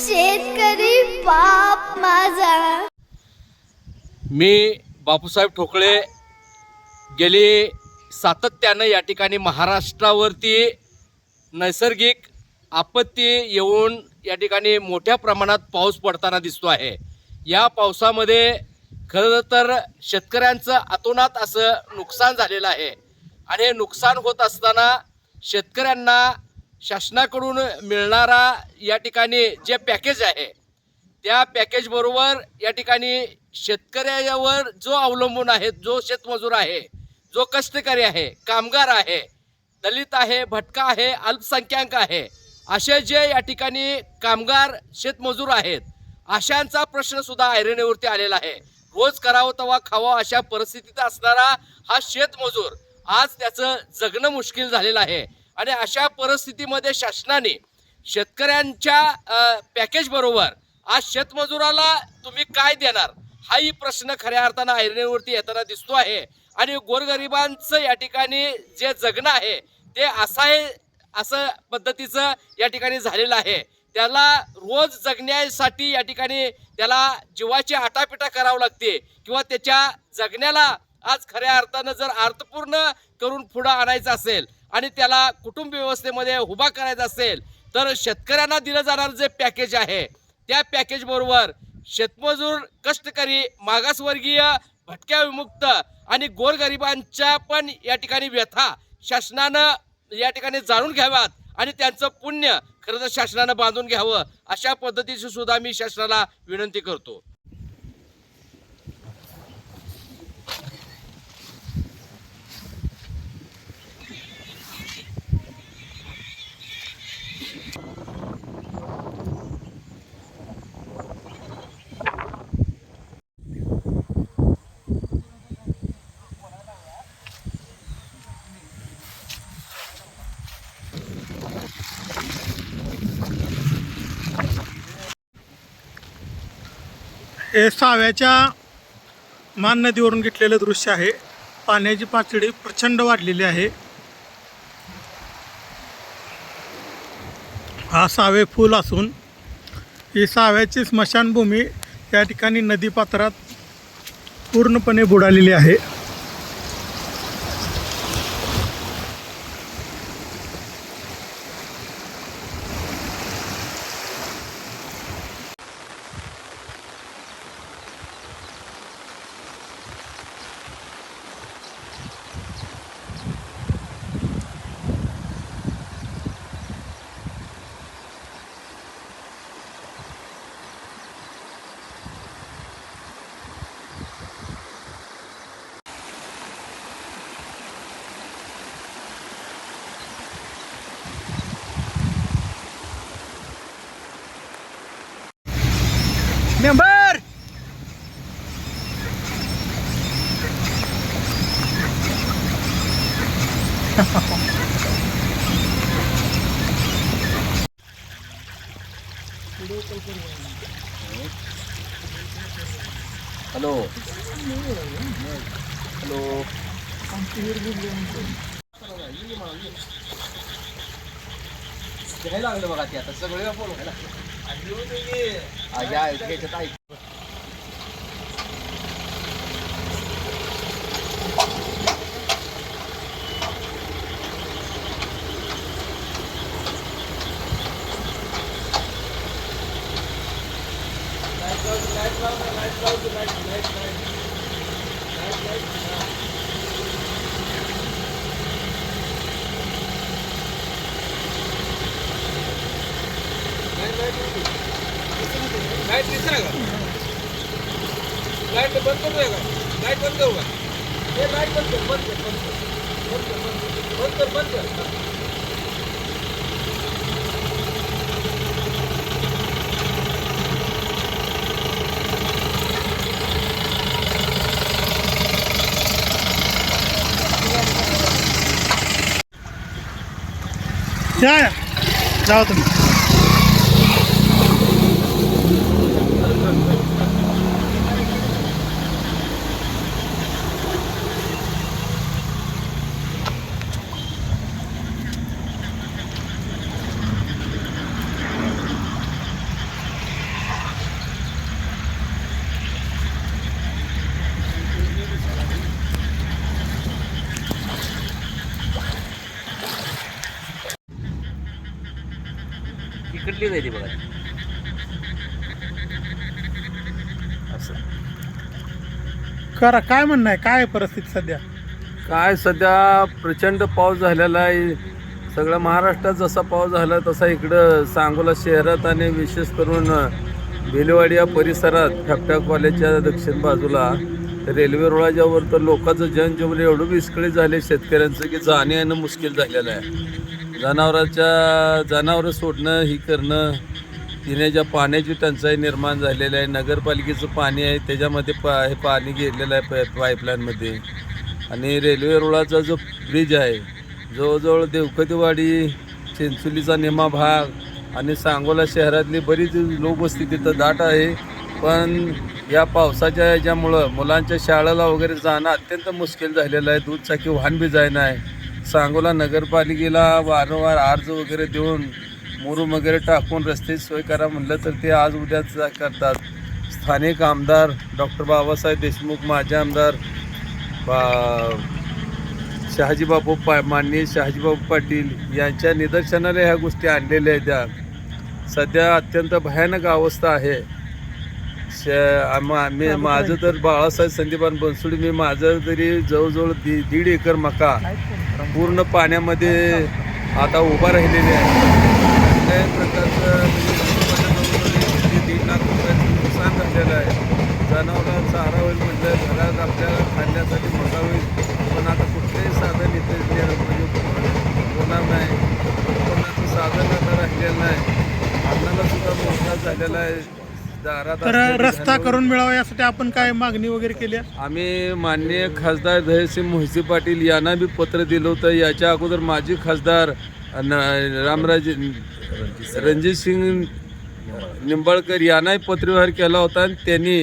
शेतकरी बाप माझा. मी बापूसाहेब ठोकळे गेली सातत्यानं या ठिकाणी महाराष्ट्रावरती नैसर्गिक आपत्ती येऊन या ठिकाणी मोठ्या प्रमाणात पाऊस पडताना दिसतो आहे. या पावसामध्ये खरं तर शेतकऱ्यांचं अतोनात असं नुकसान झालेलं आहे. आणि हे नुकसान होत असताना शेतकऱ्यांना शासनाकडून मिळणारा या ठिकाणी जे पॅकेज आहे त्या पॅकेजबरोबर या ठिकाणी शेतकऱ्यावर जो अवलंबून आहे जो शेतमजूर आहे जो कष्टकरी आहे कामगार आहे दलित आहे भटका आहे अल्पसंख्याक आहे असे जे या ठिकाणी कामगार शेतमजूर आहेत अशांचा प्रश्नसुद्धा ऐरणीवरती आलेला आहे. रोज करावं तवा खावं अशा परिस्थितीत असणारा हा शेतमजूर आज त्याचं जगणं मुश्किल झालेलं आहे. आणि अशा परिस्थितीमध्ये शासनाने शेतकऱ्यांच्या पॅकेज बरोबर आज शेतमजुराला तुम्ही काय देणार? हाही प्रश्न खऱ्या अर्थानं ऐरणीवरती येताना दिसतो आहे. आणि गोरगरिबांचं या ठिकाणी जे जगणं आहे ते असं आहे असं पद्धतीचं या ठिकाणी झालेलं आहे. त्याला रोज जगण्यासाठी या ठिकाणी त्याला जीवाची आटापिटा करावं लागते किंवा त्याच्या जगण्याला आज खऱ्या अर्थानं जर अर्थपूर्ण करून पुढं आणायचं असेल आणि त्याला कुटुंब व्यवस्थेमध्ये उभा करायचा असेल तर शेतकऱ्यांना दिलं जाणारं जे पॅकेज आहे त्या पॅकेजबरोबर शेतमजूर कष्टकरी मागासवर्गीय भटक्या विमुक्त आणि गोरगरिबांच्या पण या ठिकाणी व्यथा शासनानं या ठिकाणी जाणून घ्याव्यात आणि त्यांचं पुण्य खरं तर शासनानं बांधून घ्यावं अशा पद्धतीची सुद्धा मी शासनाला विनंती करतो. हे साव्याच्या मान नदीवरून घेतलेलं दृश्य आहे. पाण्याची पातळी प्रचंड वाढलेली आहे. हा सावे फूल असून ही साव्याची स्मशानभूमी या ठिकाणी नदीपात्रात पूर्णपणे बुडालेली आहे. हॅलो. हॅलो. लागलं बघा ते आता सगळे फोन घ्यायला या लाइट दिसत आहे का? लाइट बंद करतोय का लाइट बंद करू का? हे लाइट बंद कर बंद कर बंद कर. बंद कर बंद कर बंद कर. जाऊ तुम्ही. तुम्ही इकडली जायची बघा असं. करा काय म्हणणं आहे? काय परिस्थिती सध्या? काय सध्या प्रचंड पाऊस झालेला आहे. सगळं महाराष्ट्रात जसा पाऊस झाला तसा इकडं सांगोला शहरात आणि विशेष करून भिलवाडी या परिसरात फॅक्टा कॉलेजच्या दक्षिण बाजूला रेल्वे रुळाच्यावर तर लोकांचं जनजीवन एवढं विस्कळीत झाले शेतकऱ्यांचं की जाणे येणं मुश्किल झालेलं आहे. जनावरांच्या जनावरं सोडणं ही करणं पिण्याच्या पाण्याची टंचाई निर्माण झालेली आहे. नगरपालिकेचं पाणी आहे त्याच्यामध्ये पा हे पाणी गेलेलं आहे पाईप पाईपलाईनमध्ये. आणि रेल्वे रुळाचा जो ब्रिज आहे जवळजवळ देवकतीवाडी चिंचोलीचा निमा भाग आणि सांगोला शहरातली बरीच लोकवस्ती तिथं दाट आहे. पण या पावसाच्या ह्याच्यामुळं मुलांच्या शाळेला वगैरे जाणं अत्यंत मुश्किल झालेलं आहे. दूधचाकी वाहन बी जायना आहे. सांगोला नगरपालिकेला वारंवार अर्ज वगैरे देऊन मुरुम वगैरे टाकून रस्ते सोय करा म्हणलं तर ते आज उद्याच करतात. स्थानिक आमदार डॉक्टर बाबासाहेब देशमुख माजी आमदार बा शहाजीबाबू पा माननीय शहाजीबाबू पाटील यांच्या निदर्शनाला ह्या गोष्टी आणलेल्या आहेत. त्या सध्या अत्यंत भयानक अवस्था आहे. आम्ही माझं तर बाळासाहेब संदीपान बनसोडी मी माझं तरी जवळजवळ दि दीड एकर मका पूर्ण पाण्यामध्ये आता उभा राहिलेली आहे. कुठल्याही प्रकारचं म्हणजे दीड लाख रुपयाचं नुकसान झालेलं आहे. जनावरांचा चारा होईल म्हटलं घरात आपल्याला खाण्यासाठी मका होईल. पण आता कुठलंही साधन इथे म्हणजे होणार नाही. उत्पन्नाचं साधन आता राहिलेलं नाही. अन्नाला सुद्धा मोठा झालेला आहे. तर रस्ता करून मिळावा यासाठी आपण काय मागणी वगैरे केली? आम्ही माननीय खासदार दहसिंग मोहिते पाटील यांना बी पत्र दिलं होतं याच्या अगोदर माजी खासदार रामराजे रणजित सिंग निंबाळकर यांनाही पत्रव्यवहार केला होता आणि त्यांनी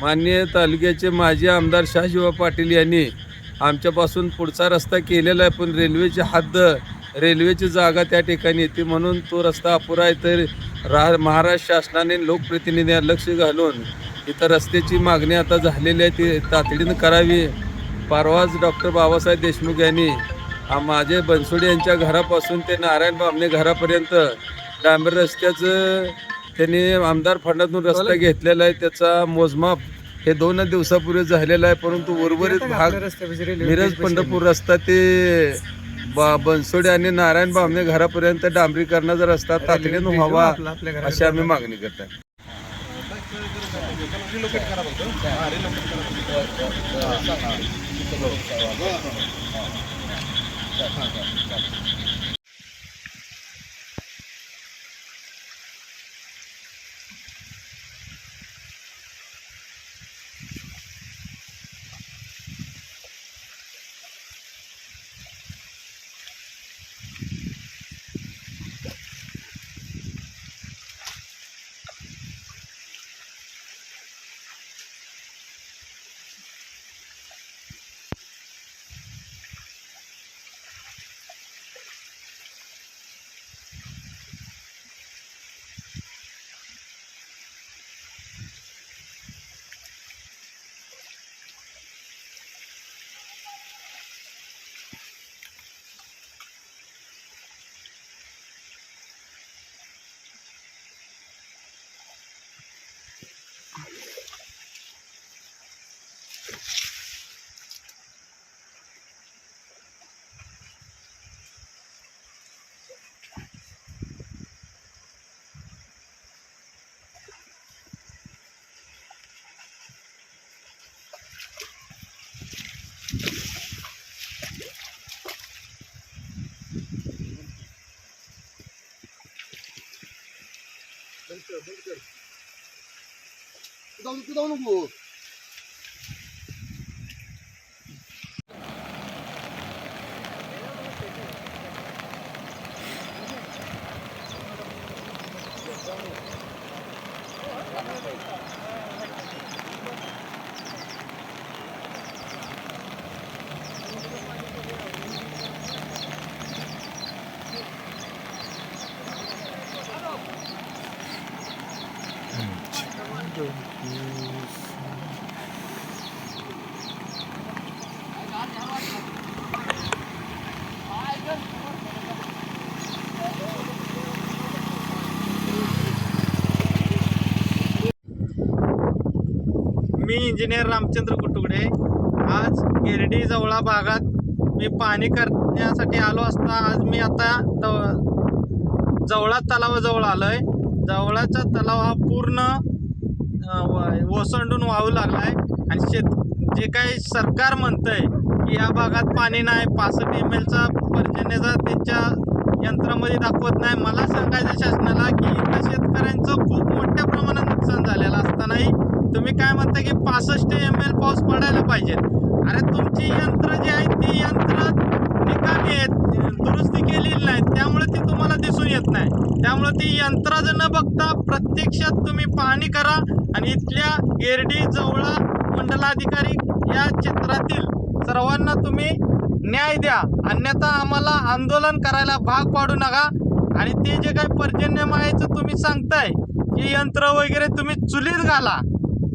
माननीय तालुक्याचे माजी आमदार शहाजीबा पाटील यांनी आमच्यापासून पुढचा रस्ता केलेला आहे पण रेल्वेची हद्द रेल्वेची जागा त्या ठिकाणी येते म्हणून तो रस्ता अपुरा आहे. तर रा महाराष्ट्र शासनाने लोकप्रतिनिधी लक्ष घालून इथं रस्त्याची मागणी आता झालेली आहे. ती तातडीनं करावी. परवाच डॉक्टर बाबासाहेब देशमुख यांनी माझे बनसोडे यांच्या घरापासून ते नारायण बामणे घरापर्यंत डांबर रस्त्याचं त्यांनी आमदार फंडातून रस्ता घेतलेला आहे. त्याचा मोजमाप हे दोन दिवसापूर्वी झालेला आहे. परंतु उर्वरित भाग मिरज पंढरपूर रस्ता ते बनसोडे आणि नारायण बामने घरापर्यंत डांबरीकरणाचा रस्ता तातडीनं व्हावा अशी आम्ही मागणी करत. आहे जाऊ तू जाऊ नको मी इंजिनियर रामचंद्र कुटुकडे आज गिरडी जवळा भागात मी पाणी करण्यासाठी आलो असता आज मी आता त- जवळा तलावाजवळ आलो आहे जवळाचा तलाव हा पूर्ण ओसंडून वाहू लागलाय. आणि शेत जे काही सरकार म्हणतंय की या भागात पाणी नाही पासष्ट एम एलचा पर्जन्याचा त्यांच्या यंत्रामध्ये दाखवत नाही. मला सांगायचं शासनाला की इथं शेतकऱ्यांचं खूप मोठ्या प्रमाणात नुकसान झालेलं असतानाही तुम्ही काय म्हणता की पासष्ट एम एल पाऊस पडायला पाहिजे? अरे तुमची यंत्र जी आहेत ती यंत्र निकामी आहेत दुरुस्ती केलेली नाही. त्यामुळे ती तुम्हाला दिसून येत नाही. त्यामुळे ती यंत्राचं न बघता प्रत्यक्षात तुम्ही पाहणी करा आणि इथल्या गेरडी जवळा मंडलाधिकारी या क्षेत्रातील सर्वांना तुम्ही न्याय द्या. अन्यथा आम्हाला आंदोलन करायला भाग पाडू नका. आणि ते जे काही पर्जन्यमायचं तुम्ही सांगताय की यंत्र वगैरे तुम्ही चुलीत घाला.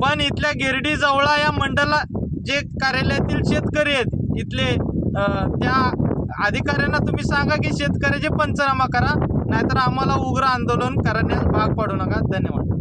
पण इथल्या गिरडी जवळा या मंडला जे कार्यालयातील शेतकरी आहेत इथले त्या अधिकाऱ्यांना तुम्ही सांगा की शेतकऱ्याचे पंचनामा करा. नाहीतर आम्हाला उग्र आंदोलन करण्यास भाग पाडू नका. धन्यवाद.